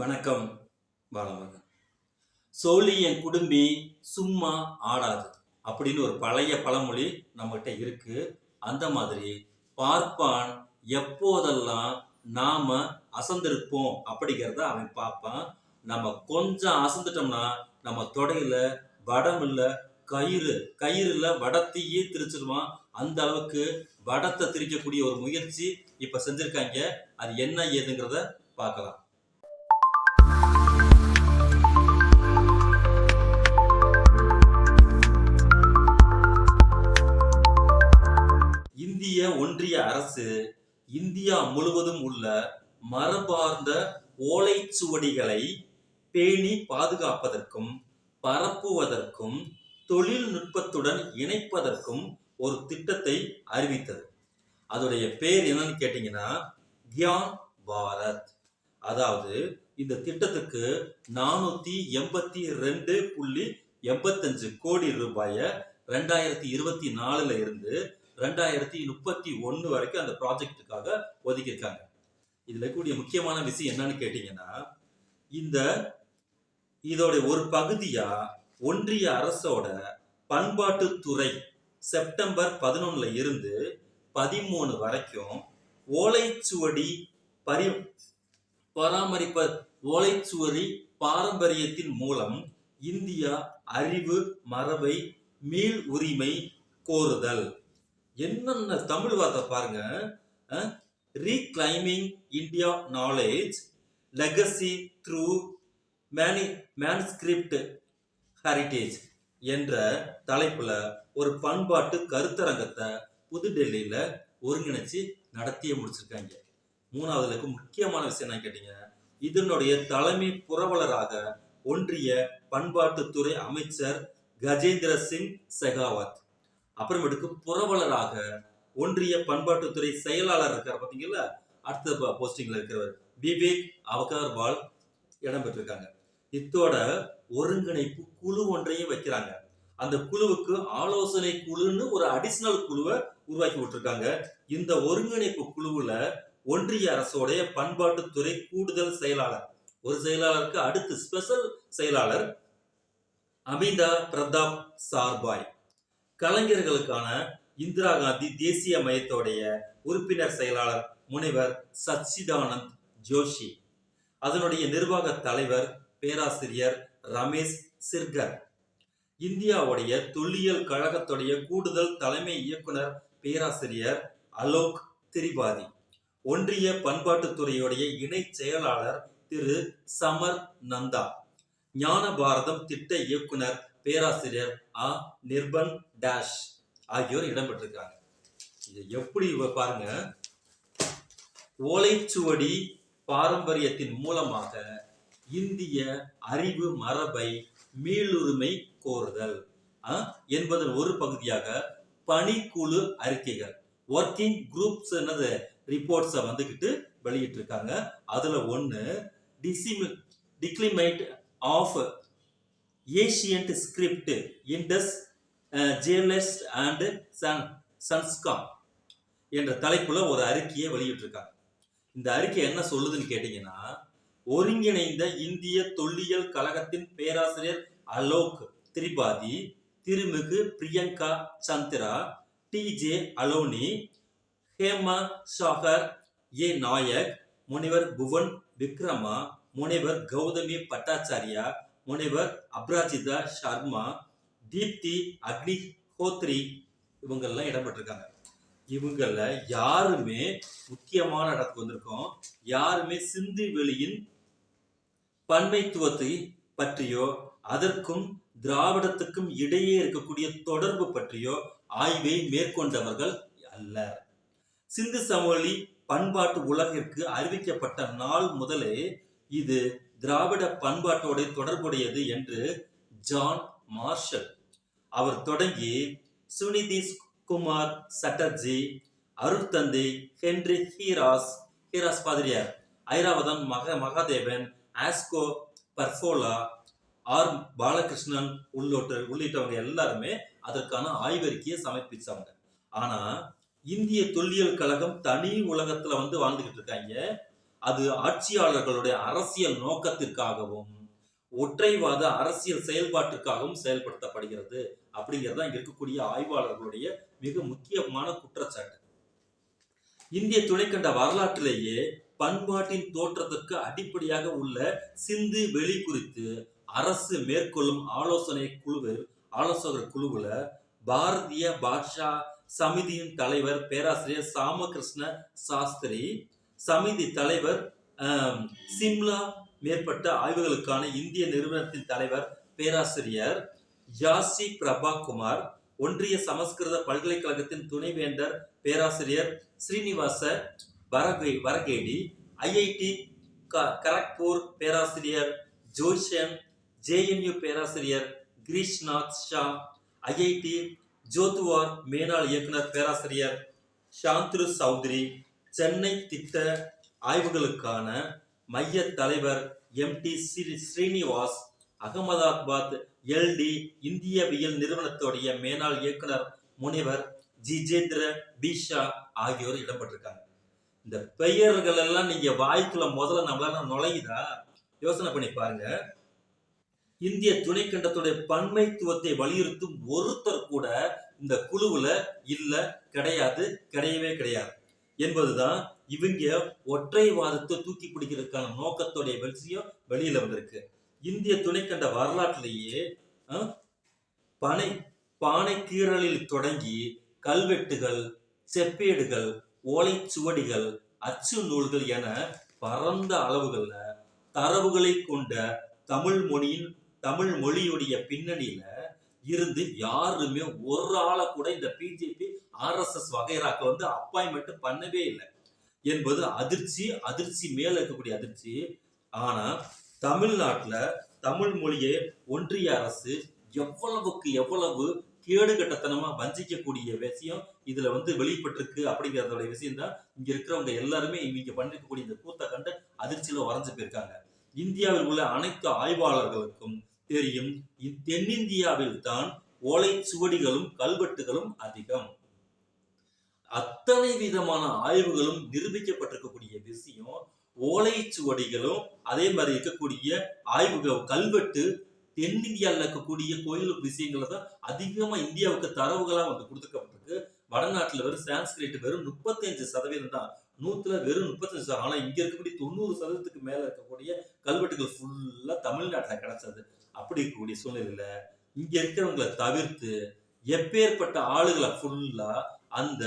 வணக்கம் பாலமகன் சோழி என் குடும்பி சும்மா ஆடாது அப்படின்னு ஒரு பழைய பழமொழி நம்மகிட்ட இருக்கு. அந்த மாதிரி பார்ப்பான் எப்போதெல்லாம் நாம அசந்திருப்போம் அப்படிங்கிறத அவன் பார்ப்பான். நம்ம கொஞ்சம் அசந்துட்டோம்னா நம்ம தொடையில வடம் இல்லை கயிறு கயிறுல வடத்தையே திரிச்சிருவான். அந்த அளவுக்கு வடத்தை திரிக்கக்கூடிய ஒரு முயற்சி இப்ப செஞ்சிருக்காங்க. அது என்ன ஏதுங்கிறத பார்க்கலாம். ஒன்றிய அரசு இந்தியா முழுவதும் உள்ள மரபார்ந்த ஓலைச்சுவடிகளை பேணி பாதுகாப்பதற்கும் பரப்புவதற்கும் தொழில்நுட்பத்துடன் இணைப்பதற்கும் ஒரு திட்டத்தை அறிவித்தது. அதோடைய பேர் என்னன்னு கேட்டீங்கன்னா கியான் பாரத். அதாவது இந்த திட்டத்துக்கு நானூத்தி எண்பத்தி ரெண்டு புள்ளி எண்பத்தஞ்சு கோடி ரூபாய ரெண்டாயிரத்தி இருபத்தி நாலுல இருந்து ரெண்டாயிரத்தி முப்பத்தி ஒன்று வரைக்கும் அந்த ப்ராஜெக்ட்டுக்காக ஒதுக்கியிருக்காங்க. இதில் இருக்கக்கூடிய முக்கியமான விஷயம் என்னன்னு கேட்டிங்கன்னா இந்த இதோடைய ஒரு பகுதியா ஒன்றிய அரசோட பண்பாட்டுத்துறை செப்டம்பர் பதினொன்னுல இருந்து பதிமூணு வரைக்கும் ஓலைச்சுவடி பரி பராமரிப்ப ஓலைச்சுவடி பாரம்பரியத்தின் மூலம் இந்தியா அறிவு மரபை மீள் உரிமை கோருதல். என்னென்ன தமிழ் வார்த்தை பாருங்க reclaiming India knowledge legacy through many manuscript heritage என்ற தலைப்புல ஒரு பண்பாட்டு கருத்தரங்கத்தை புதுடெல்லியில ஒருங்கிணைச்சு நடத்திய முடிச்சிருக்காங்க. மூணாவதுல முக்கியமான விஷயம் என்ன கேட்டீங்க இதனுடைய தலைமை புரவலராக ஒன்றிய பண்பாட்டுத்துறை அமைச்சர் கஜேந்திர சிங் செகாவத் அப்புறமேட்டுக்கு புரவலராக ஒன்றிய பண்பாட்டுத்துறை செயலாளர் இருக்கார் பார்த்தீங்களா அடுத்த போஸ்டிங்ல இருக்கிறவர். விவேக் அவகர்வால் இடம்பெற்றிருக்காங்க. இத்தோட ஒருங்கிணைப்பு குழு ஒன்றையும் வைக்கிறாங்க. அந்த குழுவுக்கு ஆலோசனை குழுன்னு ஒரு அடிஷனல் குழுவை உருவாக்கி விட்டுருக்காங்க. இந்த ஒருங்கிணைப்பு குழுவுல ஒன்றிய அரசோடைய பண்பாட்டுத்துறை கூடுதல் செயலாளர். ஒரு செயலாளருக்கு அடுத்து ஸ்பெஷல் செயலாளர் அமிதா பிரதாப் சார்பாய். கலைஞர்களுக்கான இந்திரா காந்தி தேசிய மையத்தோடைய உறுப்பினர் செயலாளர் முனைவர் சச்சிதானந்த் ஜோஷி அதனுடைய நிர்வாக தலைவர் பேராசிரியர் ரமேஷ் சிர்கர் இந்தியாவுடைய தொல்லியல் கழகத்துடைய கூடுதல் தலைமை இயக்குனர் பேராசிரியர் அலோக் திரிபாதி ஒன்றிய பண்பாட்டுத்துறையுடைய இணை செயலாளர் திரு சமர் நந்தா ஞான பாரதம் திட்ட இயக்குனர் பேராசிரியர் அ நிர்பன் டேஷ் ஆகியோர் இடம்பெற்றிருக்காங்க இது எப்படி இவ பாருங்க? ஓலைச்சுவடி பாரம்பரியத்தின் மூலமாக இந்திய அறிவு மரபை மீளுரிமை கோருதல் என்பதன் ஒரு பகுதியாக பணிக்குழு அறிக்கைகள் ஒர்க்கிங் குரூப்ஸ் என்னது ரிப்போர்ட்ஸை வந்துக்கிட்டு வெளியிட்டு இருக்காங்க அதுல ஒன்று டிசிமி டிக்ளிமைட் of ancient script Indus journalist and Sun சன்ஸ்கா என்ற தலைப்புல ஒரு அறிக்கையை வெளியிட்டிருக்காங்க. இந்த அறிக்கை என்ன சொல்லுதுன்னு கேட்டீங்கன்னா ஒருங்கிணைந்த இந்திய தொல்லியல் கழகத்தின் பேராசிரியர் அலோக் திரிபாதி திருமிகு Priyanka Chandra D J Aloni Hema Sagar A Nayak முனைவர் புவன் விக்ரமா முனைவர் கௌதமி பட்டாச்சாரியா முனைவர் அப்ராஜிதா சர்மா தீப்தி அக்னிஹோத்ரி இவங்கெல்லாம் இடம்பெற்றிருக்காங்க. இவங்கள யாருமே முக்கியமான இடத்துக்கு வந்திருக்கோம். யாருமே சிந்து வெளியின் பன்மைத்துவத்தை பற்றியோ அதற்கும் திராவிடத்துக்கும் இடையே இருக்கக்கூடிய தொடர்பு பற்றியோ ஆய்வை மேற்கொண்டவர்கள் அல்ல. சிந்து சமவெளி பண்பாட்டு உலகிற்கு அறிவிக்கப்பட்ட நாள் முதலே இது திராவிட பண்பாட்டோடு தொடர்புடையது என்று ஜான் மார்ஷல். அவர் தொடங்கி சுனிதீஷ் குமார் சட்டர்ஜி அருட்தந்தை ஹென்றி ஹீராஸ் ஹீராஸ் பாதிரியார் ஐராவதன் மக மகாதேவன் ஆஸ்கோ பர்ஃபோலா ஆர் பாலகிருஷ்ணன் உள்ளிட்ட உள்ளிட்டவங்க எல்லாருமே அதற்கான ஆய்வறிக்கையை சமர்ப்பிச்சாங்க. ஆனா இந்திய தொல்லியல் கழகம் தனி உலகத்துல வந்து வாழ்ந்துகிட்டு இருக்காங்க. அது ஆட்சியாளர்களுடைய அரசியல் நோக்கத்திற்காகவும் ஒற்றைவாத அரசியல் செயல்பாட்டிற்காகவும் செயல்படுத்தப்படுகிறது அப்படிங்கிறது தான் இருக்கக்கூடிய ஆய்வாளர்களுடைய மிக முக்கியமான குற்றச்சாட்டு. இந்திய துணைக்கண்ட வரலாற்றிலேயே பண்பாட்டின் தோற்றத்திற்கு அடிப்படையாக உள்ள சிந்து வெளி குறித்து அரசு மேற்கொள்ளும் ஆலோசனை குழுவில் ஆலோசகர் குழுவுல பாரதிய பாஷா சமிதியின் தலைவர் பேராசிரியர் சாமகிருஷ்ண சாஸ்திரி சமிதி தலைவர் சிம்லா மேற்பட்ட ஆய்வுகளுக்கான இந்திய நிறுவனத்தின் தலைவர் பேராசிரியர் யாசி பிரபா குமார் ஒன்றிய சமஸ்கிருத பல்கலைக்கழகத்தின் துணைவேந்தர் பேராசிரியர் ஸ்ரீனிவாச வரகே வரகேடி ஐஐடி கரக்பூர் பேராசிரியர் ஜோஷன் ஜேஎன்யூ பேராசிரியர் கிரீஷ்நாத் ஷா ஐஐடி ஜோதுவார் மேனாள் இயக்குனர் பேராசிரியர் சாந்த்ரு சௌத்ரி சென்னை திட்ட ஆய்வுகளுக்கான மைய தலைவர் M D Srinivas Ahmedabad LD இந்தியவியல் நிறுவனத்துடைய மேனாள் இயக்குனர் முனைவர் ஜிஜேந்திர பீஷா ஆகியோர் இடம்பெற்றிருக்காங்க. இந்த பெயர்கள் எல்லாம் நீங்க வாய்க்குள்ள முதல்ல நம்மளால நுழையுதா? யோசனை பண்ணி பாருங்க. இந்திய துணைக்கண்டத்துடைய பன்மைத்துவத்தை வலியுறுத்தும் ஒருத்தர் கூட இந்த குழுவுல இல்ல கிடையாது கிடையவே கிடையாது. என்பதுதான் இவங்க ஒற்றை வாதத்தை தூக்கி பிடிக்கிறதுக்கான நோக்கத்துடைய விஷயம் வெளியில வந்திருக்கு. இந்திய துணைக்கண்ட வரலாற்றிலேயே பனை பானை கீறலில் தொடங்கி கல்வெட்டுகள் செப்பேடுகள் ஓலைச்சுவடிகள் அச்சு நூல்கள் என பரந்த அளவுகள்ல தரவுகளை கொண்ட தமிழ் மொழியின் தமிழ் மொழியுடைய பின்னணியில இருந்து யாருமே ஒரு ஆளை கூட இந்த பிஜேபி ஆர்எஸ்எஸ் வகைராக்கள் வந்து அப்பாயின்மெண்ட் பண்ணவே இல்லை. என்பது அதிர்ச்சி அதிர்ச்சி மேல இருக்கக்கூடிய அதிர்ச்சி. ஆனா தமிழ்நாட்டுல தமிழ் மொழியை ஒன்றிய அரசு எவ்வளவுக்கு எவ்வளவு கேடுகட்டத்தனமா வஞ்சிக்கக்கூடிய விஷயம் இதுல வந்து வெளிப்பட்டிருக்கு அப்படிங்கிறதோட விஷயம் தான் இங்க இருக்கிறவங்க எல்லாருமே இவங்க பண்ணிருக்கக்கூடிய இந்த கூத்தை கண்டு அதிர்ச்சியில வரைஞ்சு போயிருக்காங்க. இந்தியாவில் உள்ள அனைத்து ஆய்வாளர்களுக்கும் தெரியும் தென்னிந்தியாவில் தான் ஓலைச்சுவடிகளும் கல்வெட்டுகளும் அதிகம். அத்தனை விதமான ஆய்வுகளும் நிரூபிக்கப்பட்டிருக்கக்கூடிய விஷயம் ஓலைச்சுவடிகளும் அதே மாதிரி இருக்கக்கூடிய ஆய்வுகள் கல்வெட்டு தென்னிந்தியாவில் இருக்கக்கூடிய கோயில் விஷயங்களை தான் அதிகமாக இந்தியாவுக்கு தரவுகளாக வந்து கொடுத்துக்கப்பட்டிருக்கு வடநாட்டில் வெறும் சான்ஸ்கிரிட் வெறும் முப்பத்தஞ்சு சதவீதம் தான். நூத்துல வெறும் முப்பத்தஞ்சு சதவீதம். ஆனால் இங்கே இருக்கக்கூடிய தொண்ணூறு சதவீதத்துக்கு மேலே இருக்கக்கூடிய கல்வெட்டுகள் ஃபுல்லாக தமிழ்நாட்டில் கிடைச்சது. அப்படி இருக்கக்கூடிய சூழ்நிலையில் இங்கே இருக்கிறவங்களை தவிர்த்து எப்பேற்பட்ட ஆளுகளை ஃபுல்லாக அந்த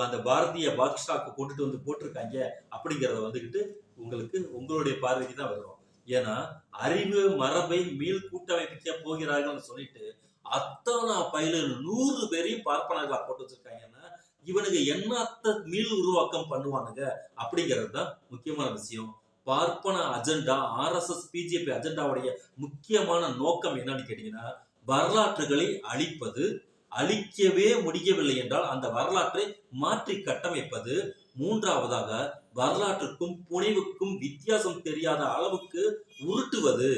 அந்த பாரதிய பாக்ஷாக்கு கொண்டுட்டு வந்து போட்டிருக்காங்க அப்படிங்கிறத வந்துகிட்டு உங்களுக்கு உங்களுடைய பார்வைக்கு தான் வரும். ஏன்னா அறிவு மரபை மீள் கூட்டமைப்பிக்க போகிறார்கள்னு சொல்லிட்டு அத்தனை பயில நூறு பேரையும் பார்ப்பனர்களா போட்டு வச்சிருக்காங்கன்னா இவனுக்கு என்னத்த மீள் உருவாக்கம் பண்ணுவானுங்க அப்படிங்கிறது தான் முக்கியமான விஷயம். பார்ப்பன அஜெண்டா ஆர்எஸ்எஸ் பிஜேபி அஜெண்டாவுடைய முக்கியமான நோக்கம் என்னன்னு கேட்டீங்கன்னா வரலாற்றுகளை அழிப்பது அழிக்கவே முடியவில்லை என்றால் அந்த வரலாற்றை மாற்றி கட்டமைப்பது மூன்றாவதாக வரலாற்றுக்கும் புனைவுக்கும் வித்தியாசம் தெரியாத அளவுக்கு உருட்டுவது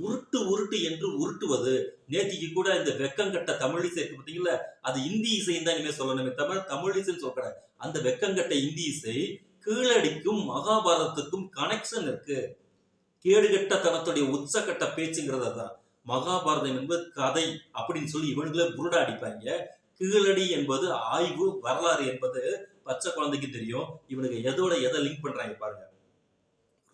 உருட்டு உருட்டு என்று உருட்டுவது. நேத்திக்கு கூட இந்த வெக்கங்கட்ட தமிழ் இசை இருக்கு பார்த்தீங்களா அது இந்தி இசைன்னு தான் இனிமேல் சொல்லணுமே தமிழ் தமிழ் இசைன்னு சொல்ல அந்த வெக்கங்கட்ட இந்தி இசை கீழடிக்கும் மகாபாரதத்துக்கும் கனெக்ஷன் இருக்கு. கேடுகட்ட தனத்துடைய உச்சக்கட்ட பேச்சுங்கிறது தான் மகாபாரதம் என்பது கதை அப்படின்னு சொல்லி இவனுங்களே புருடா அடிப்பாங்க. கீழடி என்பது ஆய்வு வரலாறு என்பது பச்சை குழந்தைக்கு தெரியும். இவனுக்கு எதோட எதை லிங்க் பண்றாங்க பாருங்க.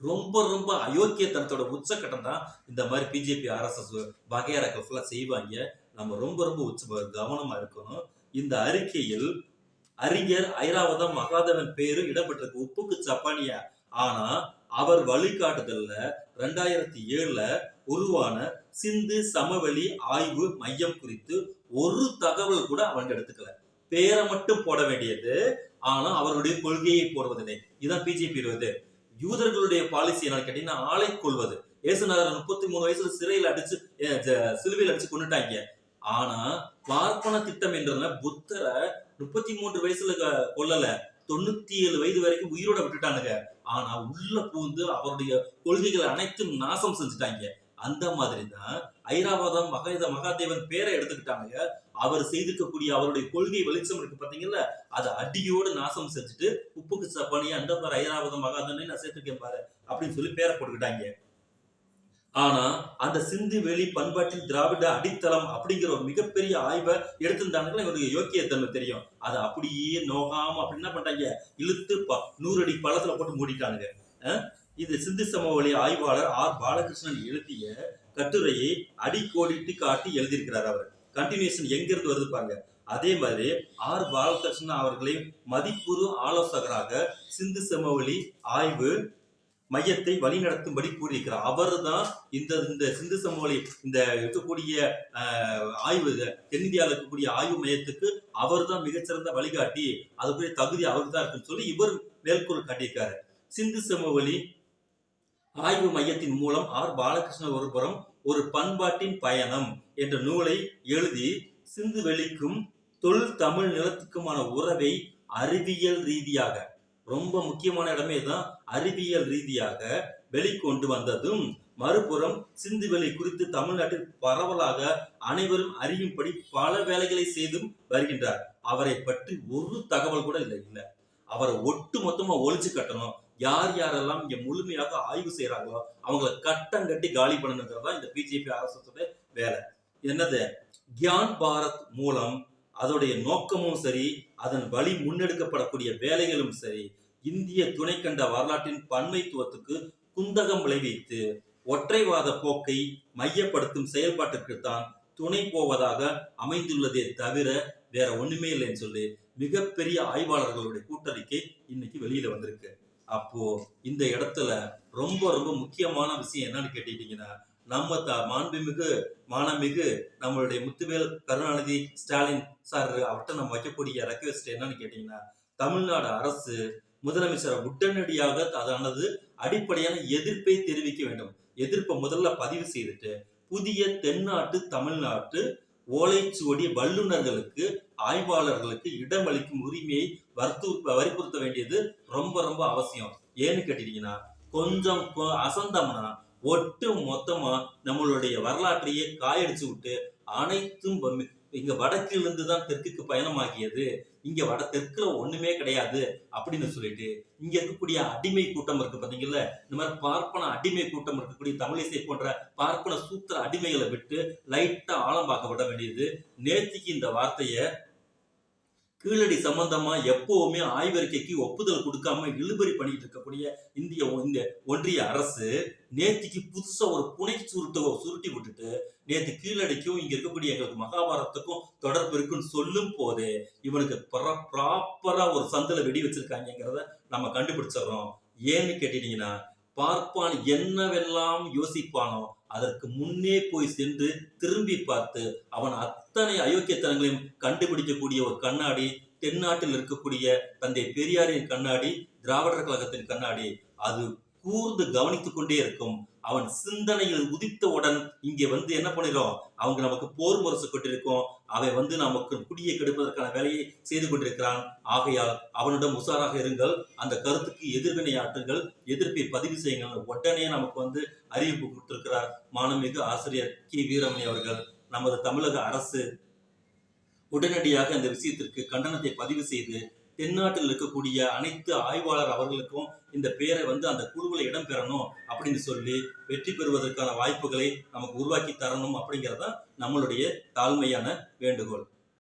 ரொம்ப ரொம்ப அயோக்கியத்தனத்தோட உச்சக்கட்டம் தான் இந்த மாதிரி பிஜேபி ஆர்எஸ்எஸ் வகையறாக்கள் ஃபுல்லாக செய்வாங்க. நம்ம ரொம்ப ரொம்ப உச்ச கவனமா இருக்கணும். இந்த அறிக்கையில் அறிஞர் ஐராவதம் மகாதேவன் பேரு இடம்பெற்றிருக்கு. உப்புக்கு சப்பானியா. ஆனா அவர் வழிகாட்டுதல்ல. ரெண்டாயிரத்தி ஏழுல உருவான சிந்து சமவெளி ஆய்வு மையம் குறித்து ஒரு தகவல் கூட அவங்க எடுத்துக்கல. பேரை மட்டும் போட வேண்டியது ஆனா அவருடைய கொள்கையை போடுவதில்லை. இதான் பிஜேபி இருவது யூதர்களுடைய பாலிசி என்னன்னு கேட்டீங்கன்னா ஆளை கொள்வது. ஏசுநாதர் முப்பத்தி மூணு வயசுல சிறையில் அடிச்சு சிலுவையில் அடிச்சு கொண்டுட்டாங்க ஆனா பார்ப்பன திட்டம் என்ற புத்தரை முப்பத்தி மூன்று வயசுல க- கொல்லல. தொண்ணூத்தி ஏழு வயது வரைக்கும் உயிரோட விட்டுட்டானுங்க. ஆனா உள்ள பூந்து அவருடைய கொள்கைகள் அனைத்தும் நாசம் செஞ்சுட்டாங்க. அந்த மாதிரி தான் ஐராவதம் மகாத மகாதேவன் பேரை எடுத்துக்கிட்டாங்க அவர் செய்திருக்கக்கூடிய அவருடைய கொள்கை வெளிச்சம் இருக்கு பாத்தீங்கல்ல அதை அடியோடு நாசம் செஞ்சுட்டு உப்புக்கு சப்பானி அந்த பாரு ஐராவதம் மகாதேவனை நான் சேர்த்துருக்கேன் பாரு அப்படின்னு சொல்லி பேரை போட்டுக்கிட்டாங்க. ஆனா அந்த சிந்து வெளி பண்பாட்டில் திராவிட அடித்தளம் அப்படிங்கிற ஒரு மிகப்பெரிய ஆய்வை எடுத்திருந்தாங்கன்னா இவருக்கு யோக்கியத்தன்மை தெரியும். அதை அப்படியே நோகாம அப்படி என்ன பண்றாங்க இழுத்து ப- நூறு அடி பழத்துல போட்டு மூடிட்டானுங்க. அஹ்? இது சிந்து சமவெளி ஆய்வாளர் ஆர் பாலகிருஷ்ணன் எழுதிய கட்டுரையை அடிக்கோடிட்டு காட்டி எழுதியிருக்கிறார் அவர். கண்டினியூஷன் எங்கிருந்து வருது பாருங்க. அதே மாதிரி ஆர் பாலகிருஷ்ணன் அவர்களை மதிப்புறு ஆலோசகராக சிந்து சமவெளி ஆய்வு மையத்தை வழிநடத்தும்படி கூறியிருக்கிறார். அவர்தான் இந்த இந்த சிந்து சமவெளி இந்த இருக்கக்கூடிய ஆஹ், ஆய்வு தென்னிந்தியாவில் இருக்கக்கூடிய ஆய்வு மையத்துக்கு அவர்தான் மிகச்சிறந்த வழிகாட்டி. அதுக்குரிய தகுதி அவருக்கு தான் இருக்குன்னு சொல்லி இவர் மேற்கோள் காட்டியிருக்காரு. சிந்து சமவெளி ஆய்வு மையத்தின் மூலம் ஆர். பாலகிருஷ்ணன் ஒருபுறம் ஒரு பண்பாட்டின் பயணம் என்ற நூலை எழுதி சிந்து வெளிக்கும் தொழில் தமிழ் நிலத்துக்குமான உறவை அறிவியல் ரீதியாக ரொம்ப முக்கியமான இடமே தான் அறிவியல் ரீதியாக வெளிக்கொண்டு வந்ததும் மறுபுறம் சிந்து வெளி குறித்து தமிழ்நாட்டில் பரவலாக அனைவரும் அறியும்படி பல வேலைகளை செய்தும் வருகின்றார். அவரை பற்றி ஒரு தகவல் கூட இல்லை இல்லை. அவரை ஒட்டு மொத்தமா ஒழிச்சு கட்டணும். யார் யாரெல்லாம் இங்க முழுமையாக ஆய்வு செய்யறாங்களோ அவங்கள கட்டம் கட்டி காலி பண்ணணுங்கிறது தான் இந்த பிஜேபி அரசோட வேலை. என்னது? கியான் பாரத் மூலம் அதோடைய நோக்கமும் சரி அதன் வழி முன்னெடுக்கப்படக்கூடிய வேலைகளும் சரி இந்திய துணைக்கண்ட வரலாற்றின் பன்மைத்துவத்துக்கு குந்தகம் விளைவித்து ஒற்றைவாத போக்கை மையப்படுத்தும் செயல்பாட்டிற்கு தான் துணை போவதாக அமைந்துள்ளதே தவிர வேற ஒண்ணுமே இல்லைன்னு சொல்லி மிகப்பெரிய ஆய்வாளர்களுடைய கூட்டறிக்கை இன்னைக்கு வெளியில வந்திருக்கு. அப்போ இந்த இடத்துல ரொம்ப ரொம்ப முக்கியமான விஷயம் என்னன்னு கேட்டுட்டீங்கன்னா நம்ம த மாண்புமிகு மானமிகு நம்மளுடைய முத்துவேல் கருணாநிதி ஸ்டாலின் சார் அவர்கிட்ட நம்ம வைக்கக்கூடிய ரெக்வெஸ்ட் என்னன்னு கேட்டீங்கன்னா தமிழ்நாடு அரசு முதலமைச்சர் உடனடியாக அதானது அடிப்படையான எதிர்ப்பை தெரிவிக்க வேண்டும். எதிர்ப்பை முதல்ல பதிவு செய்துட்டு புதிய தென்னாட்டு தமிழ்நாட்டு ஓலைச்சுவடி வல்லுநர்களுக்கு ஆய்வாளர்களுக்கு இடமளிக்கும் உரிமையை வற்பு வற்புறுத்த வேண்டியது ரொம்ப ரொம்ப அவசியம். ஏன்னு கேட்டீங்கன்னா கொஞ்சம் அசந்தம்னா ஒட்டு மொத்தமா நம்மளுடைய வரலாற்றையே காயடிச்சு விட்டு அனைத்தும் இங்க வடக்கிலிருந்து தான் தெற்குக்கு பயணமாகியது. இங்க வட தெற்குல ஒண்ணுமே கிடையாது அப்படின்னு சொல்லிட்டு இங்க இருக்கக்கூடிய அடிமை கூட்டம் இருக்கு பாத்தீங்கல்ல இந்த மாதிரி பார்ப்பன அடிமை கூட்டம் இருக்கக்கூடிய தமிழிசை போன்ற பார்ப்பன சூத்திர அடிமைகளை விட்டு லைட்டா ஆழம் விட வேண்டியது. நேத்திக்கு இந்த வார்த்தைய கீழடி சம்பந்தமா எப்பவுமே ஆய்வறிக்கைக்கு ஒப்புதல் கொடுக்காம இழுபறி பண்ணிட்டு இருக்கக்கூடிய இந்திய ஒ- இந்த ஒன்றிய அரசு நேத்திக்கு புதுசா ஒரு புனை சுருட்டை சுருட்டி விட்டுட்டு நேத்து கீழடிக்கும் இங்க இருக்கக்கூடிய எங்களுக்கு மகாபாரதத்துக்கும் தொடர்பு இருக்குன்னு சொல்லும் போதே இவனுக்கு ப்ராப்பரா ஒரு சந்தில வெடி வச்சிருக்காங்கிறத நம்ம கண்டுபிடிச்சிடுறோம். ஏன்னு கேட்டீங்கன்னா பார்ப்பான் என்னவெல்லாம் யோசிப்பானோ அதற்கு முன்னே போய் சென்று திரும்பி பார்த்து அவன் அத்தனை அயோக்கியத்தனங்களையும் கண்டுபிடிக்கக்கூடிய ஒரு கண்ணாடி தென்னாட்டில் இருக்கக்கூடிய தந்தை பெரியாரின் கண்ணாடி திராவிடர் கழகத்தின் கண்ணாடி அது கூர்ந்து கவனித்துக் கொண்டே இருக்கும். அவன் சிந்தனையில் உதித்தவுடன் இங்கே வந்து என்ன பண்ணிடும் அவங்க நமக்கு போர் முரசு கொண்டிருக்கோம் அவை வந்து நமக்கு குடியை கெடுப்பதற்கான வேலையை செய்து கொண்டிருக்கிறான். ஆகையால் அவனிடம் உஷாராக இருங்கள். அந்த கருத்துக்கு எதிர்வினை ஆற்றுங்கள் எதிர்ப்பை பதிவு செய்யுங்கள். உடனே நமக்கு வந்து அறிவிப்பு கொடுத்திருக்கிறார் மானமிகு ஆசிரியர் கி. வீரமணி அவர்கள். நமது தமிழக அரசு உடனடியாக இந்த விஷயத்திற்கு கண்டனத்தை பதிவு செய்து தென்னாட்டில் இருக்கக்கூடிய அனைத்து ஆய்வாளர் அவர்களுக்கும் இந்த பேரை வந்து அந்த குழுவில் இடம் பெறணும் அப்படின்னு சொல்லி வெற்றி பெறுவதற்கான வாய்ப்புகளை நமக்கு உருவாக்கி தரணும் அப்படிங்கிறதான் நம்மளுடைய தாழ்மையான வேண்டுகோள்.